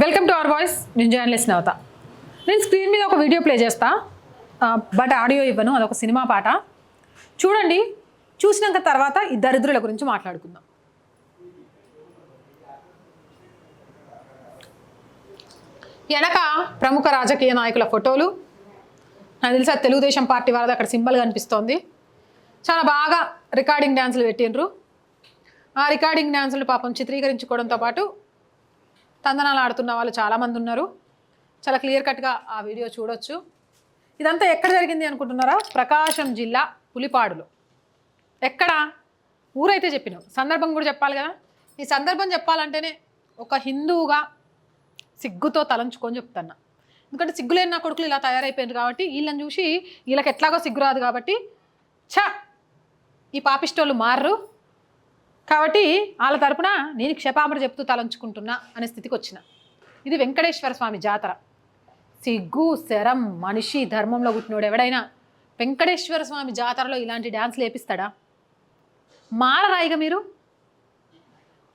Welcome to our voice నేను journalist అవుతా నేను స్క్రీన్ మీద ఒక వీడియో ప్లే చేస్తా. బట్ ఆడియో ఇవ్వను అదొక సినిమా పాట. చూడండి చూసినాక తర్వాత ఈ దరిద్రుల గురించి మాట్లాడుకుందాం. వెనక ప్రముఖ రాజకీయ నాయకుల ఫోటోలు. నాకు తెలుసా తెలుగుదేశం పార్టీ వారిది అక్కడ సింబల్ కనిపిస్తోంది చాలా బాగా రికార్డింగ్ డ్యాన్సులు పెట్టిండ్రు. ఆ రికార్డింగ్ డ్యాన్సులు పాపం చిత్రీకరించుకోవడంతో పాటు తందనాలు ఆడుతున్న వాళ్ళు చాలామంది ఉన్నారు. చాలా క్లియర్ కట్గా ఆ వీడియో చూడొచ్చు. ఇదంతా ఎక్కడ జరిగింది అనుకుంటున్నారా? ప్రకాశం జిల్లా పులిపాడులో. ఎక్కడ? ఊరైతే చెప్పినాం. సందర్భం కూడా చెప్పాలి కదా. ఈ సందర్భం చెప్పాలంటేనే ఒక హిందువుగా సిగ్గుతో తలంచుకొని చెప్తున్నా. ఎందుకంటే సిగ్గులేని నా కొడుకులు ఇలా తయారైపోయారు కాబట్టి వీళ్ళని చూసి వీళ్ళకి ఎట్లాగో సిగ్గు రాదు కాబట్టి ఛ! ఈ పాపిస్టోళ్ళు మారరు. కాబట్టి వాళ్ళ తరపున నేను క్షపామర చెప్తూ తలంచుకుంటున్నా అనే స్థితికి వచ్చిన. ఇది వెంకటేశ్వర స్వామి జాతర. సిగ్గు శరం మనిషి ధర్మంలో పుట్టినోడు ఎవడైనా వెంకటేశ్వర స్వామి జాతరలో ఇలాంటి డ్యాన్స్లు వేపిస్తాడా మారరాయిగా మీరు?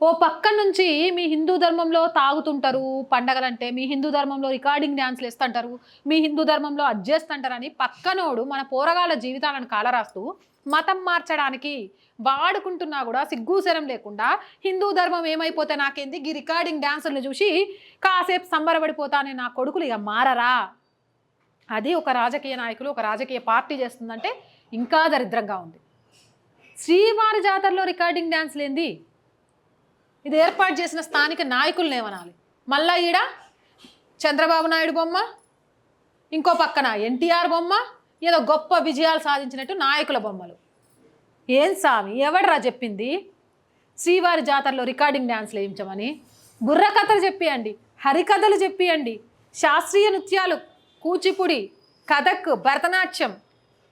ఓ పక్క నుంచి మీ హిందూ ధర్మంలో తాగుతుంటారు పండగలంటే మీ హిందూ ధర్మంలో రికార్డింగ్ డ్యాన్స్లు వేస్తుంటారు మీ హిందూ ధర్మంలో అజ్జేస్తుంటారని పక్కనోడు మన పోరగాళ్ళ జీవితాలను కాలరాస్తూ మతం మార్చడానికి వాడుకుంటున్నా కూడా సిగ్గుసరం లేకుండా హిందూ ధర్మం ఏమైపోతే నాకేంది? ఈ రికార్డింగ్ డాన్సులను చూసి కాసేపు సంబరపడిపోతానే నా కొడుకులు ఇక మారరా. అది ఒక రాజకీయ నాయకులు ఒక రాజకీయ పార్టీ చేస్తుందంటే ఇంకా దరిద్రంగా ఉంది. శ్రీవారి జాతరలో రికార్డింగ్ డ్యాన్స్ లేంది ఇది ఏర్పాటు చేసిన స్థానిక నాయకులను ఏమనాలి? మళ్ళా ఈడ చంద్రబాబు నాయుడు బొమ్మ? ఇంకో పక్కన ఎన్టీఆర్ బొమ్మ? ఏదో గొప్ప విజయాలు సాధించినట్టు నాయకుల బొమ్మలు. ఏం స్వామి ఎవడరా చెప్పింది? శ్రీవారి జాతరలో రికార్డింగ్ డ్యాన్స్లు వేయించమని. బుర్రకథలు చెప్పియండి హరికథలు చెప్పియండి శాస్త్రీయ నృత్యాలు కూచిపుడి కథక్ భరతనాట్యం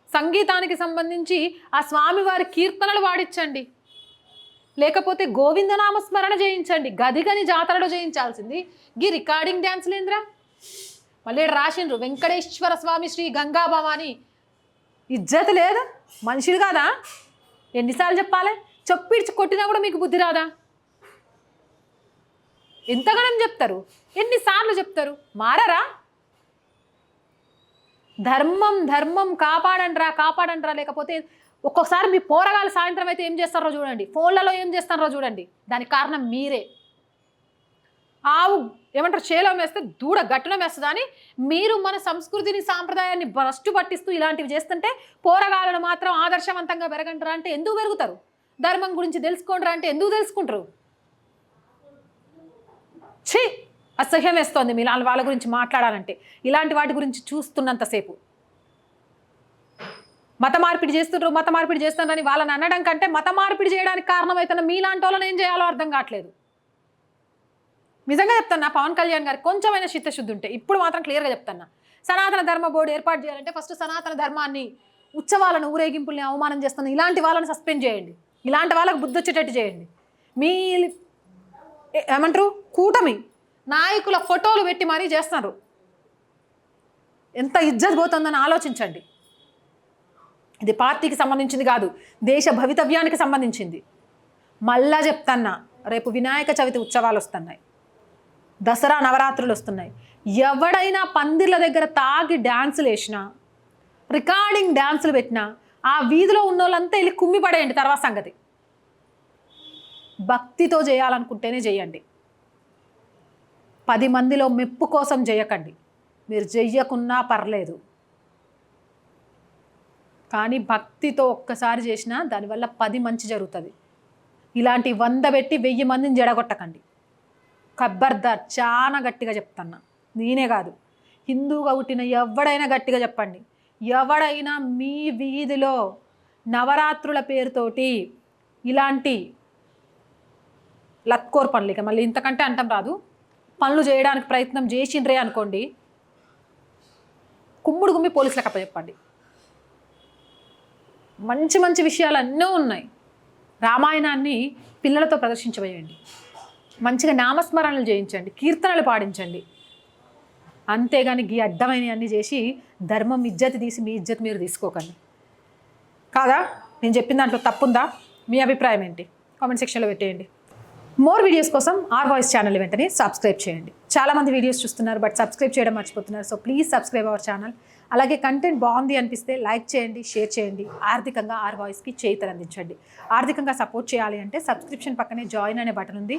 సంగీతానికి సంబంధించి ఆ స్వామివారి కీర్తనలు వాడించండి లేకపోతే గోవిందనామస్మరణ చేయించండి గదిగని జాతరలో చేయించాల్సింది. గీ రికార్డింగ్ డ్యాన్స్ లేంద్రా మళ్ళీ రాసిండ్రు వెంకటేశ్వర స్వామి శ్రీ గంగా భవాని ఇజ్జత లేదు మనుషులు కాదా? ఎన్నిసార్లు చెప్పాలి? చొప్పిడిచి కొట్టినా కూడా మీకు బుద్ధి రాదా? ఎంతగానం చెప్తారు? ఎన్నిసార్లు చెప్తారు? మారరా? ధర్మం ధర్మం కాపాడండ్రా కాపాడండ్రా లేకపోతే ఒక్కొక్కసారి మీ పోరగాలు సాయంత్రం అయితే ఏం చేస్తారో చూడండి. ఫోన్లలో ఏం చేస్తారో చూడండి. దానికి కారణం మీరే. ఆవు ఏమంటారు చేలో వేస్తే దూడ గట్టున వేస్తుంది అని మీరు మన సంస్కృతిని సాంప్రదాయాన్ని భ్రష్టు పట్టిస్తూ ఇలాంటివి చేస్తుంటే పోరగాలను మాత్రం ఆదర్శవంతంగా పెరగంటారా అంటే ఎందుకు పెరుగుతారు? ధర్మం గురించి తెలుసుకోండిరా అంటే ఎందుకు తెలుసుకుంటారు? ఛీ! అసహ్యం వేస్తోంది మీ వాళ్ళ వాళ్ళ గురించి మాట్లాడాలంటే. ఇలాంటి వాటి గురించి చూస్తున్నంతసేపు మత మార్పిడి చేస్తుండ్రు మత మార్పిడి చేస్తున్నారని వాళ్ళని అనడం కంటే మత మార్పిడి చేయడానికి కారణమవుతున్న మీలాంటి వాళ్ళని ఏం చేయాలో అర్థం కావట్లేదు. నిజంగా చెప్తున్నా పవన్ కళ్యాణ్ గారికి కొంచెమైనా చిత్తశుద్ధి ఉంటే ఇప్పుడు మాత్రం క్లియర్గా చెప్తున్నా. సనాతన ధర్మ బోర్డు ఏర్పాటు చేయాలంటే ఫస్ట్ సనాతన ధర్మాన్ని ఉత్సవాలను ఊరేగింపుల్ని అవమానం చేస్తున్న ఇలాంటి వాళ్ళని సస్పెండ్ చేయండి. ఇలాంటి వాళ్ళకు బుద్ధి వచ్చేటట్టు చేయండి. మీ ఏమంటారు? కూటమి నాయకుల ఫోటోలు పెట్టి మరీ చేస్తున్నారు. ఎంత ఇజ్జత్ పోతుందని ఆలోచించండి. ఇది పార్టీకి సంబంధించింది కాదు దేశ భవితవ్యానికి సంబంధించింది. మళ్ళా చెప్తన్నా రేపు వినాయక చవితి ఉత్సవాలు వస్తున్నాయి. దసరా నవరాత్రులు వస్తున్నాయి. ఎవడైనా పందిర్ల దగ్గర తాగి డ్యాన్సులు వేసినా రికార్డింగ్ డ్యాన్సులు పెట్టినా ఆ వీధిలో ఉన్న వాళ్ళంతా వెళ్ళి కుమ్మి పడేయండి తర్వాత సంగతి. భక్తితో చేయాలనుకుంటేనే చేయండి. పది మందిలో మెప్పు కోసం చేయకండి మీరు చెయ్యకున్నా పర్లేదు. కానీ భక్తితో ఒక్కసారి చేసినా దానివల్ల పది మంచి జరుగుతుంది. ఇలాంటి వంద పెట్టి వెయ్యి మందిని జడగొట్టకండి. ఖబ్బర్దార్ చాలా గట్టిగా చెప్తున్నా. నేనే కాదు. హిందూగా పుట్టిన ఎవడైనా గట్టిగా చెప్పండి. ఎవడైనా మీ వీధిలో నవరాత్రుల పేరుతోటి ఇలాంటి లత్కోర్ పనులు ఇక మళ్ళీ ఇంతకంటే అంటాం రాదు. పనులు చేయడానికి ప్రయత్నం చేసిండ్రే అనుకోండి కుమ్ముడు గుమ్మి పోలీసులకు అప్పచెప్పండి. మంచి మంచి విషయాలు అన్నీ ఉన్నాయి. రామాయణాన్ని పిల్లలతో ప్రదర్శించవేయండి మంచిగా నామస్మరణలు చేయించండి కీర్తనలు పాడించండి. అంతేగాని గీ అడ్డమైనవి అన్నీ చేసి ధర్మం ఇజ్జతి తీసి మీ ఇజ్జత్ మీరు తీసుకోకండి. కాదా? నేను చెప్పిన దాంట్లో తప్పుందా? మీ అభిప్రాయం ఏంటి? కామెంట్ సెక్షన్లో పెట్టేయండి. మోర్ వీడియోస్ కోసం ఆర్ వాయిస్ ఛానల్ వెంటనే సబ్స్క్రైబ్ చేయండి. చాలామంది వీడియోస్ చూస్తున్నారు బట్ సబ్స్క్రైబ్ చేయడం మర్చిపోతున్నారు. So please subscribe our channel. అలాగే కంటెంట్ బాగుంది అనిపిస్తే లైక్ చేయండి షేర్ చేయండి. ఆర్థికంగా ఆర్ వాయిస్కి చేయితలు అందించండి ఆర్థికంగా సపోర్ట్ చేయాలి అంటే సబ్స్క్రిప్షన్ పక్కనే జాయిన్ అనే బటన్ ఉంది.